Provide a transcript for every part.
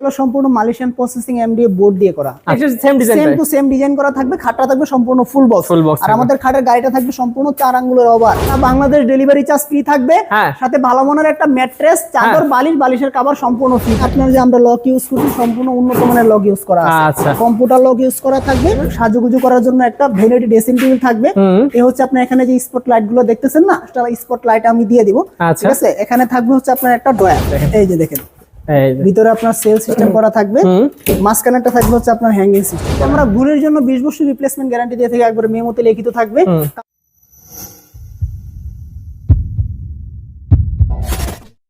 এগুলো সম্পূর্ণ Malaysian processing MDA board দিয়ে করা। Same design same to same design করা থাকবে খাটটা থাকবে সম্পূর্ণ ফুল বক্স Full box আর আমাদের খাটের গাড়িটা থাকবে সম্পূর্ণ চার আঙ্গুলের over. Bangladesh delivery charge free থাকবে। হ্যাঁ। সাথে ভালো মানের একটা ম্যাট্রেস চাদর বালিশ বালিশের কভার সম্পূর্ণ ফ্রি আপনার যে আমরা লক ইউজ করছি সম্পূর্ণ উন্নত মানের লক ইউজ করা। আছে। কম্পিউটার লক ইউজ করা থাকবে। সাজুগুজু করার জন্য একটা ভেনিটি ড্রেসিং টেবিল থাকবে। এ হচ্ছে আপনার এখানে যে স্পট লাইটগুলো দেখতেছেন না স্পট লাইট আমি দিয়ে দিব। আচ্ছা। ঠিক আছে? এখানে থাকবে হচ্ছে আপনার একটা ডয়ার এই যে দেখেন। ভিতরে আপনার সেল সিস্টেম করা থাকবে। মাঝখানে একটা থাকবে হচ্ছে আপনার হ্যাঙ্গিং সিস্টেম আমরা গুড়ের জন্য বিশ বছর রিপ্লেসমেন্ট গ্যারান্টি দিয়ে থেকে একবার মেমোতে লিখিত থাকবে।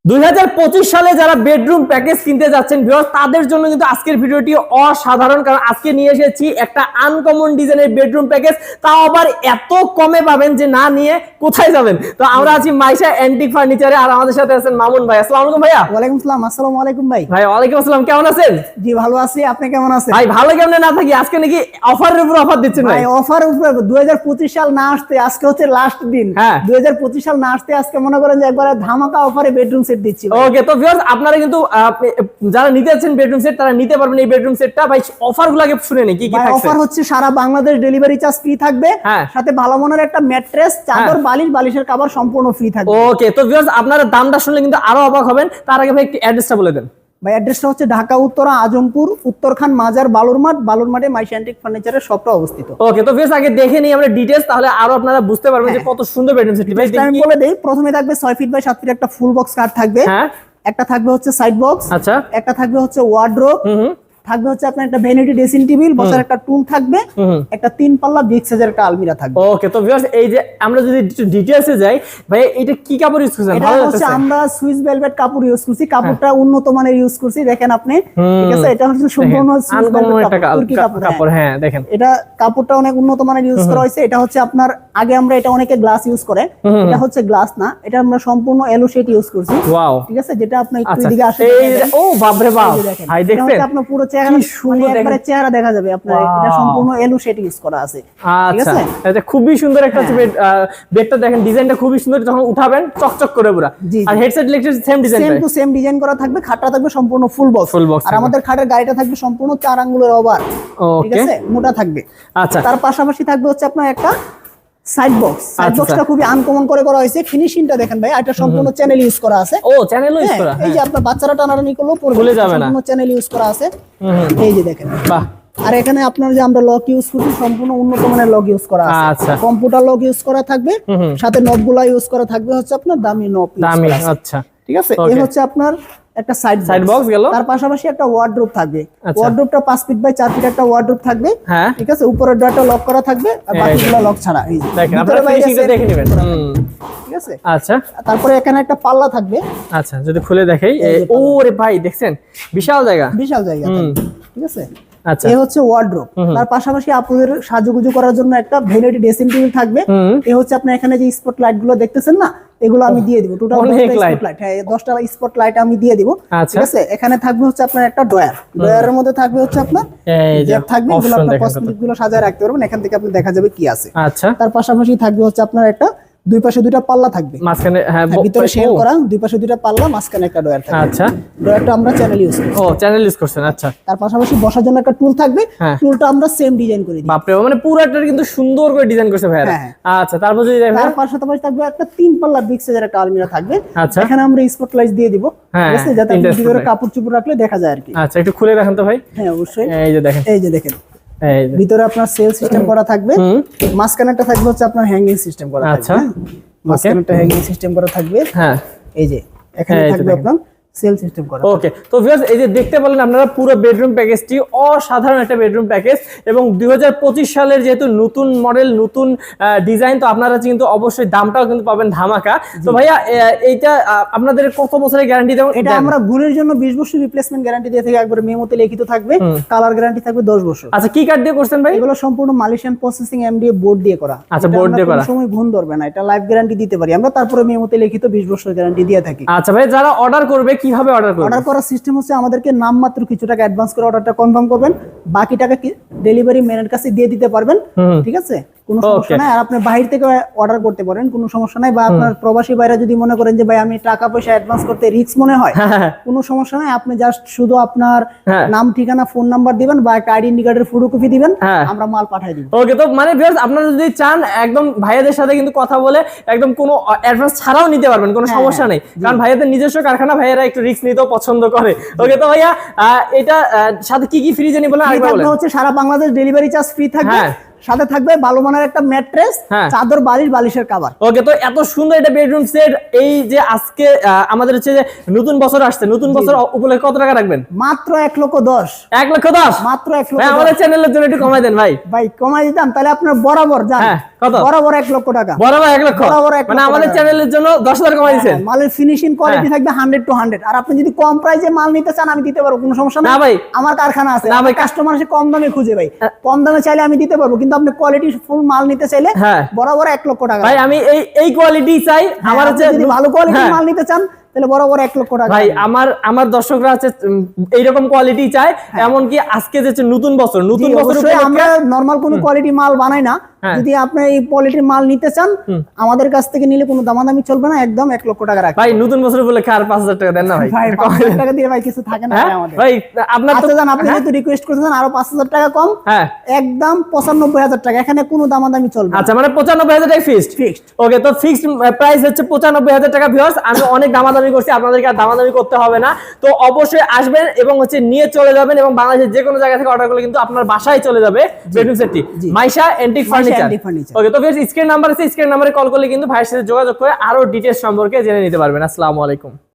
দুই হাজার পঁচিশ সালে যারা বেডরুম প্যাকেজ কিনতে যাচ্ছেন ভিউয়ার্স তাদের জন্য কিন্তু আজকের ভিডিওটি অসাধারণ। কারণ আজকে নিয়ে এসেছি একটা আনকমন ডিজাইনের বেডরুম প্যাকেজ তাও আবার এত কমে পাবেন যে না নিয়ে কোথায় যাবেন? তো আমরা আছি মাইশা অ্যান্টিক ফার্নিচারে আর আমাদের সাথে আছেন মামুন ভাই। আসসালামু আলাইকুম ভাইয়া। ওয়ালাইকুম আসসালাম আসসালামু আলাইকুম ভাই। ভাই ওয়ালাইকুম আসসালাম কেমন আছেন? জি ভালো আছি। আপনি কেমন আছেন? ভাই ভালো কেমনে না থাকি? আজকে নাকি অফারের উপর অফার দিচ্ছেন ভাই। অফার উপরে দুই সাল না আসতে আজকে হচ্ছে লাস্ট দিন। হ্যাঁ। দুই হাজার পঁচিশ সাল না আসতে আজকে মনে করেন যে একবার ধামাকা অফারে বেডরুম সেট দিচ্ছি ওকে তো ভিউয়ার্স আপনারা কিন্তু যারা নিতে আছেন বেডরুম সেট তারা নিতে পারবেন এই বেডরুম সেটটা ভাই অফারগুলো আগে শুনে নি কি কি থাকছে? অফার হচ্ছে সারা বাংলাদেশ ডেলিভারি চার্জ ফ্রি থাকবে। হ্যাঁ। সাথে ভালো মনের একটা ম্যাট্রেস চাদর বালিশ বালিশের কভার সম্পূর্ণ ফ্রি থাকবে। ওকে তো ভিউয়ার্স আপনারা দামটা শুনলে কিন্তু আরও অবাক হবেন। তার আগে ভাই একটু অ্যাড্রেসটা বলে দেন। ভাই অ্যাড্রেসটা হচ্ছে ঢাকা উত্তরা আজমপুর উত্তরখান মাজার বালুরমাঠ বালুরমাঠে মাইশান্টিক ফার্নিচারের শপটা অবস্থিত। ওকে তো বেশ আগে দেখে নিই আমরা ডিটেলস তাহলে আরও আপনারা বুঝতে পারবেন যে কত সুন্দর বেডরুম সেট ভাই আমি বলে দেই প্রথমে থাকবে 6 ফিট বাই 7 ফিট একটা ফুল বক্স কাট থাকবে। হ্যাঁ। একটা থাকবে হচ্ছে সাইড বক্স আচ্ছা। একটা থাকবে হচ্ছে ওয়ার্ড্রোব থাকবে হচ্ছে আপনার একটা ভ্যানিটি ড্রেসিং টেবিল বসার একটা টুল থাকবে। একটা তিন পাল্লা বিগ সাইজের একটা আলমিরা থাকবে। ওকে তো ভিউয়ার্স এই যে আমরা যদি ডিটেইলসে যাই ভাই এটা কি কাপড় ইউজ করছেন? ভালো হচ্ছে আমরা সুইস ভেলভেট কাপড় ইউজ করছি। কাপড়টা উন্নত মানের ইউজ করছি দেখেন আপনি। ঠিক আছে এটা হচ্ছে সম্পূর্ণ সুইস ভেলভেট কাপড় কাপড় হ্যাঁ। হ্যাঁ দেখেন। এটা কাপড়টা অনেক উন্নত মানের ইউজ করা হয়েছে। এটা হচ্ছে আপনার আগে আমরা এটা অনেকে গ্লাস ইউজ করে। এটা হচ্ছে গ্লাস না। এটা আমরা সম্পূর্ণ এলো শেড ইউজ করছি। ওয়াও ঠিক আছে যেটা আপনি একটু আচ্ছা। এদিকে আসে এই যে- ও বাপ। দেখেন। ভাই এটা দেখছেন? হচ্ছে আপনার পুরো চেহারা মানে। চেহারা দেখা যাবে আপনার এটা সম্পূর্ণ এলো শেড ইউজ করা আছে। আচ্ছা এটা খুবই সুন্দর একটা হ্যাঁ। বেড বেডটা দেখেন ডিজাইনটা খুবই সুন্দর যখন উঠাবেন চকচক করে পুরা। আর headset same design same to same design করা থাকবে খাটটা থাকবে সম্পূর্ণ ফুল বক্স box আর আমাদের খাটের গাড়িটা থাকবে সম্পূর্ণ চার আঙ্গুলের ওভার। ঠিক আছে? মোটা থাকবে। আচ্ছা। তার পাশাপাশি থাকবে হচ্ছে আপনার একটা সাইড বক্স সাইড আচ্ছা, বক্সটা আচ্ছা। খুবই আনকমন করে করা হয়েছে। ফিনিশিংটা দেখেন ভাই এটা সম্পূর্ণ চ্যানেল ইউজ করা আছে। ও চ্যানেল ইউজ হ্যাঁ, করা এই যে আপনার বাচ্চারা টানাটানি করলেও পড়বে যাবে না। সম্পূর্ণ চ্যানেল ইউজ করা আছে। এই যে দেখেন। বাহ। আর এখানে আপনার যে আমরা লক ইউজ করছি সম্পূর্ণ উন্নত মানের লক ইউজ করা আছে। আচ্ছা। কম্পিউটার লক ইউজ করা থাকবে। সাথে নবগুলা ইউজ করা থাকবে হচ্ছে আপনার দামি নব দামি আচ্ছা। ঠিক আছে? এই হচ্ছে আপনার একটা সাইড সাইড বক্স গেল। তার পাশাপাশি একটা ওয়ার্ড্রোব থাকবে। ওয়ার্ড্রোবটা পাঁচ ফিট বাই চার ফিট একটা ওয়ার্ড্রোব থাকবে। হ্যাঁ। ঠিক আছে? উপরের ডোরটা লক করা থাকবে আর বাকিগুলো লক ছাড়া। এই দেখেন আপনারা ফিনিশিংটা দেখে নেবেন। ঠিক আছে? আচ্ছা। তারপরে এখানে একটা পাল্লা থাকবে। আচ্ছা যদি খুলে দেখাই এই ও রে ভাই দেখছেন? বিশাল জায়গা। বিশাল জায়গা। ঠিক আছে? আচ্ছা। এ হচ্ছে ওয়ার্ড্রোব তার পাশাপাশি আপুদের সাজুগুজু করার জন্য একটা ভেনিটি ড্রেসিং টেবিল থাকবে। এ হচ্ছে আপনি এখানে যে স্পট লাইটগুলো দেখতেছেন না? এগুলো আমি দিয়ে দিব। টোটাল স্পটলাইট স্পট লাইট হ্যাঁ দশটা স্পট লাইট আমি দিয়ে দিব। আচ্ছা। ঠিক আছে? এখানে থাকবে হচ্ছে আপনার একটা ডয়ার ডয়ারের মধ্যে থাকবে হচ্ছে আপনার যে থাকবে এগুলো আপনার কসমেটিকগুলো সাজায় রাখতে পারবেন। এখান থেকে আপনি দেখা যাবে কি আছে। আচ্ছা। তার পাশাপাশি থাকবে হচ্ছে আপনার একটা দুই পাশে দুইটা পাল্লা থাকবে। মাঝখানে হ্যাঁ হ্যাঁ, ভিতরে ও, করা দুই পাশে দুইটা পাল্লা মাঝখানে একটা ডয়ার থাকবে। আচ্ছা। ডয়ারটা আমরা চ্যানেল ইউজ করি ও চ্যানেল ইউজ করছেন আচ্ছা। তার পাশাপাশি বসার জন্য একটা টুল থাকবে। হ্যাঁ। টুলটা আমরা সেম ডিজাইন করে দিই বাপরে বাপ, মানে পুরোটা কিন্তু সুন্দর করে ডিজাইন করছে হ্যাঁ, আচ্ছা তারপর যদি তার পাশাপাশি থাকবে একটা তিন পাল্লা বিগ সাইজের একটা আলমিরা থাকবে। আচ্ছা। এখানে আমরা স্পট লাইট দিয়ে দিব। হ্যাঁ, যাতে ভিতরে কাপড় চুপড় রাখলে দেখা যায় আর কি। আচ্ছা একটু খুলে দেখেন তো ভাই। হ্যাঁ অবশ্যই। এই যে দেখেন। এই যে দেখেন। ভিতরে আপনার সেল সিস্টেম করা থাকবে। হুম। মাঝখানে একটা থাকবে হচ্ছে আপনার হ্যাঙ্গিং সিস্টেম করা থাকবে আচ্ছা। মাঝখানে একটা হ্যাঙ্গিং সিস্টেম করা থাকবে। হ্যাঁ। এই যে এখানে হ্যাঁ, থাকবে আপনার সেল সিস্টেম করা। ওকে তো ভিউয়ার্স এই যে দেখতে পেলেন আপনারা পুরো বেডরুম প্যাকেজটি অসাধারণ একটা বেডরুম প্যাকেজ এবং দুই সালের যেহেতু নতুন মডেল নতুন ডিজাইন তো আপনারা কিন্তু অবশ্যই দামটাও কিন্তু পাবেন ধামাকা। তো ভাইয়া এইটা আপনাদের কত বছরের গ্যারান্টি দেবেন এটা আমরা গুণের জন্য বিশ বছর রিপ্লেসমেন্ট গ্যারান্টি দিয়ে থেকে একবার মেমোতে লিখিত থাকবে। কালার গ্যারান্টি থাকবে দশ বছর। আচ্ছা কি কার্ড দিয়ে করছেন ভাই? এগুলো সম্পূর্ণ মালয়েশিয়ান প্রসেসিং এমডিএ বোর্ড দিয়ে করা। আচ্ছা, আমরা দিয়ে করা। সময় ঘুম ধরবে না এটা লাইফ গ্যারান্টি দিতে পারি। আমরা তারপরে মেমোতে লিখিত বিশ বছর গ্যারান্টি দিয়ে থাকি। আচ্ছা ভাই যারা অর্ডার করবে কীভাবে অর্ডার করবেন? অর্ডার করার সিস্টেম হচ্ছে আমাদেরকে নামমাত্র কিছু টাকা অ্যাডভান্স করে অর্ডারটা কনফার্ম করবেন। বাকি টাকা ডেলিভারি ম্যানের কাছে দিয়ে দিতে পারবেন। ঠিক আছে? কোনো সমস্যা নাই। আর আপনি বাইরে থেকে অর্ডার করতে পারেন কোনো সমস্যা নাই। বা আপনার প্রবাসী বাইরে যদি মনে করেন যে ভাই আমি টাকা পয়সা অ্যাডভান্স করতে রিস্ক মনে হয় হ্যাঁ কোনো সমস্যা নাই। আপনি জাস্ট শুধু আপনার হ্যাঁ। নাম ঠিকানা ফোন নাম্বার দিবেন বা একটা আইডেন্টি কার্ডের ফটোকপি দিবেন। হ্যাঁ। আমরা মাল পাঠিয়ে দিব। ওকে তো মানে ভিউয়ার্স আপনারা যদি চান একদম ভাইয়াদের সাথে কিন্তু কথা বলে একদম কোনো অ্যাডভান্স ছাড়াও নিতে পারবেন কোনো হ্যাঁ, সমস্যা নেই। কারণ ভাইয়াদের নিজস্ব কারখানা ভাইয়ারা একটু রিস্ক নিতেও পছন্দ করে। ওকে তো ভাইয়া এটা সাথে কি কি ফ্রি জানি বলে আরেকবার হচ্ছে সারা বাংলাদেশ ডেলিভারি চার্জ ফ্রি থাকবে। হ্যাঁ। সাথে থাকবে ভালো মানের একটা ম্যাট্রেস হ্যাঁ। চাদর বালিশ বালিশের কাভার ওকে তো এত সুন্দর একটা বেডরুম সেট এই যে আজকে আমাদের হচ্ছে যে নতুন বছর আসছে নতুন বছর উপলক্ষে কত টাকা রাখবেন? মাত্র এক লক্ষ দশ। এক লক্ষ দশ? মাত্র এক লক্ষ আমাদের চ্যানেলের জন্য একটু কমাই দেন ভাই। ভাই কমাই দিতাম তাহলে আপনার বরাবর যান হ্যাঁ, কত? বরাবর এক লক্ষ টাকা। বরাবর এক লক্ষ? বরাবর এক মানে আমাদের চ্যানেলের জন্য দশ হাজার কমাই দিচ্ছেন হ্যাঁ, মালের ফিনিশিং কোয়ালিটি। থাকবে হান্ড্রেড টু হান্ড্রেড আর আপনি যদি কম প্রাইসে মাল নিতে চান আমি দিতে পারব কোনো সমস্যা না না ভাই। আমার কারখানা আছে। না ভাই, কাস্টমার এসে কম দামে খুঁজে ভাই। কম দামে চাইলে আমি দিতে পারব কিন্তু আপনি কোয়ালিটি ফুল মাল নিতে চাইলে হ্যাঁ। বরাবর এক লক্ষ টাকা ভাই আমি এই এই কোয়ালিটি চাই হ্যাঁ, আমার হচ্ছে ভালো কোয়ালিটির হ্যাঁ। মাল নিতে চান তাহলে এক লক্ষ টাকা ভাই আমার আমার দর্শকরা আছে এইরকম কোয়ালিটি চায় এমনকি আজকে যে নতুন বছর নতুন হ্যাঁ। বছর আমরা নরমাল কোনো কোয়ালিটি মাল বানাই না। হ্যাঁ। যদি আপনি এই কোয়ালিটির মাল নিতে চান আমাদের কাছ থেকে নিলে কোনো দামাদামি চলবে না একদম এক লক্ষ টাকা রাখবে ভাই নতুন বছর উপলক্ষে আর পাঁচ হাজার টাকা দেন না ভাই। ভাই পাঁচ হাজার টাকা দিয়ে ভাই কিছু থাকে না হ্যাঁ? ভাই আমাদের। ভাই আপনার তো আচ্ছা যান আপনি যেহেতু রিকোয়েস্ট করতেছেন আরও পাঁচ হাজার টাকা কম। হ্যাঁ। একদম পঁচানব্বই হাজার টাকা এখানে কোনো দামাদামি চলবে আচ্ছা মানে পঁচানব্বই হাজার টাকা ফিক্সড Fixed। ওকে তো ফিক্সড প্রাইস হচ্ছে পঁচানব্বই হাজার টাকা ভিউয়ার্স আমি অনেক দামাদামি করছি আপনাদেরকে আর দামাদামি করতে হবে না। তো অবশ্যই আসবেন এবং হচ্ছে নিয়ে চলে যাবেন এবং বাংলাদেশের যে কোনো জায়গা থেকে অর্ডার করলে কিন্তু আপনার বাসায় চলে যাবে বেডরুম সেটটি। মাইশা এন্টিক ফার্নিচার ওকে তো ফ্রেন্ডস স্ক্রিন নাম্বার আছে স্ক্রিন নাম্বারে কল করলে কিন্তু ভাইয়ের সাথে যোগাযোগ করে আরও ডিটেলস সম্পর্কে জেনে নিতে পারবেন। আসসালামু আলাইকুম।